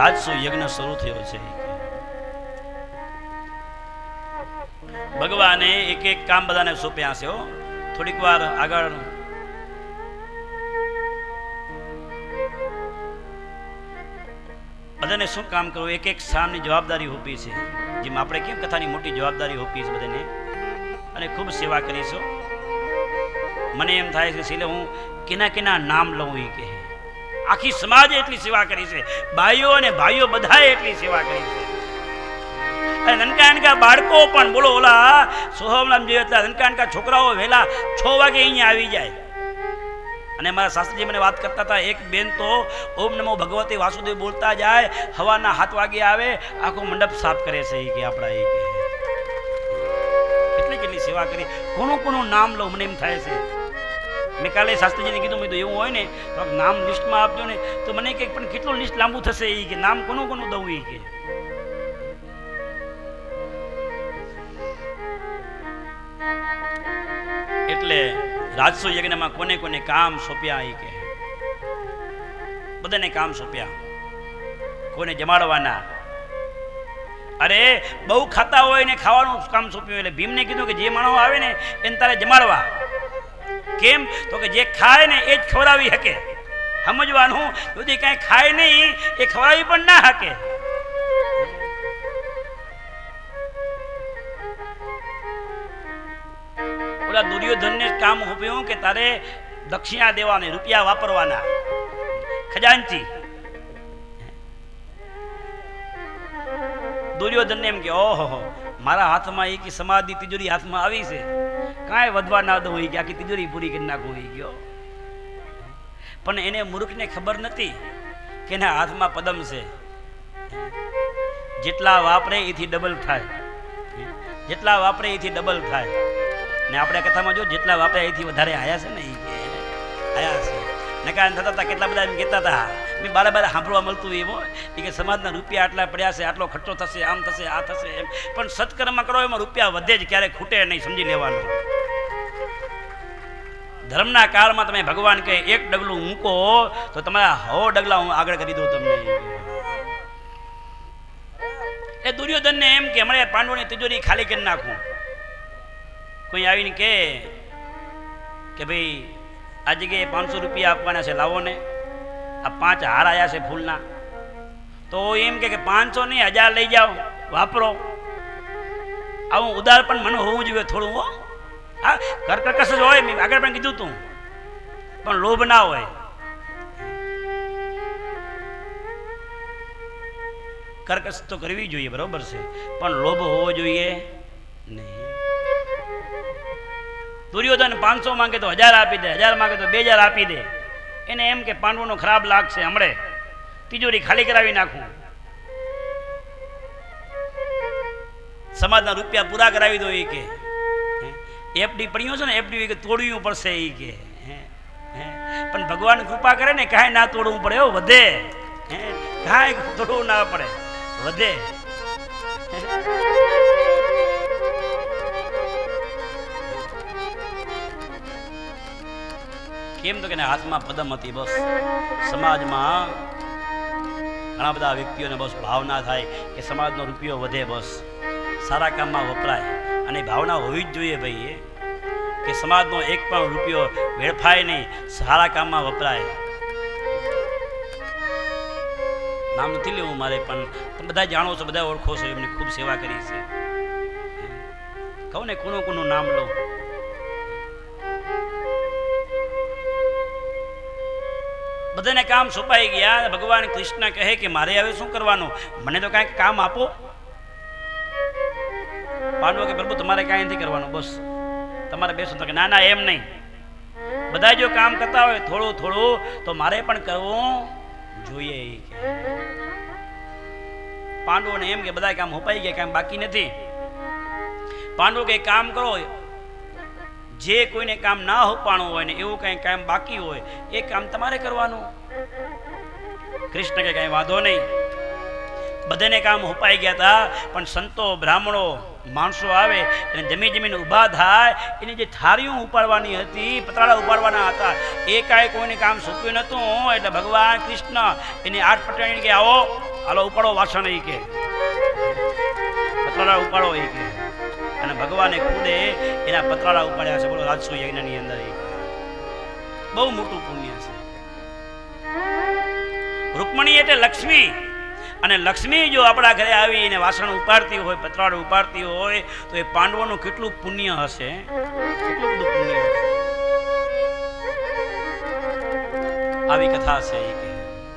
રાજસુ યજ્ઞ શરૂ થયો છે. ભગવાને એક એક કામ બધાને સોંપ્યા છે થોડીક વાર આગળ. બધાને શું કામ કરવું? એક એક સ્થાનની જવાબદારી હોપી છે. જેમ આપણે કેમ કથાની મોટી જવાબદારી હોપી છે બધાને? અને ખૂબ સેવા કરીશું. મને એમ થાય છે છેલ્લે હું કેના કેના નામ લઉં એ કે આખી સમાજે એટલી સેવા કરી છે. ભાઈઓ અને ભાઈઓ બધાએ એટલી સેવા કરી છે. અને નનકા બાળકો પણ બોલો ઓલા સોહમલામ જે હતા. નનકા નનકા છોકરાઓ વહેલા છ વાગે અહીંયા આવી જાય. અને મારા શાસ્ત્રીજી મને વાત કરતા હતા, એક બેન તો ઓમ નમો ભગવતે વાસુદેવ બોલતા જાય, હવાના હાથ વાગે આવે, આખો મંડપ સાફ કરે છે. કે આપણા એ કે. કેટલી કેટલી સેવા કરી. કોનું કોનું નામ લઉં, મને એમ થાય છે. મેં કાલે શાસ્ત્રીજીને કીધું, મેં તો એવું હોય ને, તો નામ લિસ્ટમાં આપજો ને. તો મને કે, પણ કેટલું લિસ્ટ લાંબુ થશે? એ કે, નામ કોનું કોનું દઉં? એ કે. એટલે રાજસો યજ્ઞમાં કોને કોને કામ સોંપ્યા એ કે. બધાને કામ સોંપ્યા. કોને જમાડવાના? અરે, બહુ ખાતા હોય ને ખાવાનું કામ સોંપ્યું, એટલે ભીમને કીધું કે જે માણસો આવે ને, એને તારે જમાડવા. કેમ? તો કે જે ખાય ને એ જ ખવડાવી શકે સમજવાનું? যদি કાંઈ ખાય નહીં, એ ખવડાવી પણ ના શકે ઓલા દુર્યોધનને કામ હોપ્યું કે તારે દક્ષિણા દેવાની રૂપિયા વાપરવાના. ખજાનચી. દુર્યોધનને એમ કે, ઓહો, મારા હાથમાં એક સમાધિ તિજોરી હાથમાં આવી છે. કાંઈ વધવા ના દઉં કે આખી તિજોરી પૂરી કરી નાખું હોઈ ગયો પણ એને મૂર્ખને ખબર નથી કે એના હાથમાં પદમ છે. જેટલા વાપરે એથી ડબલ થાય. જેટલા વાપરે એથી ડબલ થાય. ને આપણે કથામાં જો જેટલા વાપરે એથી વધારે આયા છે ને એ કે આયા છે. નકા થતા હતા કેટલા બધા એમ કહેતા હતા, મેં બારે બારે સાંભળવા મળતું એવો એ કે સમાજના રૂપિયા આટલા પડ્યા છે, આટલો ખર્ચો થશે, આમ થશે, આ થશે એમ. પણ સત્કર્મ કરો, એમાં રૂપિયા વધે જ, ક્યારેય ખૂટે નહીં, સમજી લેવાનું. ધર્મના કાળમાં તમે ભગવાન કહે એક ડગલું મૂકો તો તમારા હો ડગલા હું આગળ કરી દઉં તમને. એ દુર્યોધનને એમ કે હમણાં પાંડવોની તિજોરી ખાલી કરી નાખું. કોઈ આવીને કહે કે ભાઈ, આ જગ્યાએ પાંચસો રૂપિયા આપવાના છે, લાવો ને. આ પાંચ હાર આવ્યા છે ફૂલના. તો એમ કે પાંચસો નહીં, હજાર લઈ જાઓ, વાપરો. આવું ઉદાર પણ મને હોવું જોઈએ થોડું, હો. હા કરકશ જ હોય મેં આગળ પણ કીધું તું. પણ લોભ ના હોય. કરકશ તો કરવી જોઈએ, બરોબર છે. પણ લોભ હોવો જોઈએ નહીં. દુર્યોધન પાંચસો માંગે તો હજાર આપી દે, હજાર માંગે તો બે હજાર આપી દે. એને એમ કે પાંડવોનો ખરાબ લાગશે હમણે. તિજોરી ખાલી કરાવી નાખું. સમાજના રૂપિયા પૂરા કરાવી દો એ કે. એફડી પડ્યું છે ને એફડી તોડવું પડશે એ કે. પણ ભગવાન કૃપા કરે ને, કાંઈ ના તોડવું પડે, હો, વધે. કાંઈ તોડવું ના પડે, વધે. કેમ તો કે હાથમાં પદમ હતી, બસ. સમાજમાં ઘણા બધા વ્યક્તિઓને બસ ભાવના થાય કે સમાજનો રૂપિયો વધે, બસ. સારા કામમાં વપરાય. અને ભાવના હોવી જ જોઈએ ભાઈ કે સમાજનો એક પણ રૂપિયો વેડફાય નહીં, સારા કામમાં વપરાય. નામ નથી લેવું મારે, પણ બધા જાણો છો, બધા ઓળખો છો, એમની ખૂબ સેવા કરી છે. કહું ને, કોનું કોનું નામ લઉં? બધાને કામ સોંપાઈ ગયા ભગવાન કૃષ્ણ કહે કે મારે હવે શું કરવાનું? મને તો કાંઈક કામ આપો. પાંડવો કે પ્રભુ તમારે કાંઈ નથી કરવાનું, બસ. તમારે બેસો તો કે ના ના, એમ નહીં. બધા જો કામ કરતા હોય થોડું થોડું, તો મારે પણ કરવું જોઈએ પાંડવોને એમ કે બધા કામ હોપાઈ ગયા કામ બાકી નથી. પાંડવો કે કામ કરો જે કોઈને કામ ના હોપાણું હોય ને એવું કંઈ કામ બાકી હોય, એ કામ તમારે કરવાનું. કૃષ્ણ કે કાંઈ વાંધો નહીં. બધાને કામ હોપાઈ ગયા હતા પણ સંતો, બ્રાહ્મણો, માણસો આવે અને જમી જમીન ઊભા થાય, એની જે થાળીઓ ઉપાડવાની હતી, પતરાળા ઉપાડવાના હતા એ કાંઈ કોઈને કામ સોંપ્યું નહોતું, એટલે ભગવાન કૃષ્ણ એની આઠ પટાણી કે આવો, હાલો, ઉપાડો, વાસણ એ કે. પતરાળા ઉપાડો એ કે. અને ભગવાને ખુદે એના પતરાળા ઉપાડ્યા છે, બોલો રાજસુ યજ્ઞની અંદર બહુ મોટું પુણ્ય છે. રૂકમણી એટલે લક્ષ્મી. અને લક્ષ્મી જો આપણા ઘરે આવી એને વાસણ ઉપાડતી હોય, પતરાળું ઉપાડતી હોય, તો એ પાંડવોનું કેટલું પુણ્ય હશે? કેટલું બધું પુણ્ય આવી કથા છે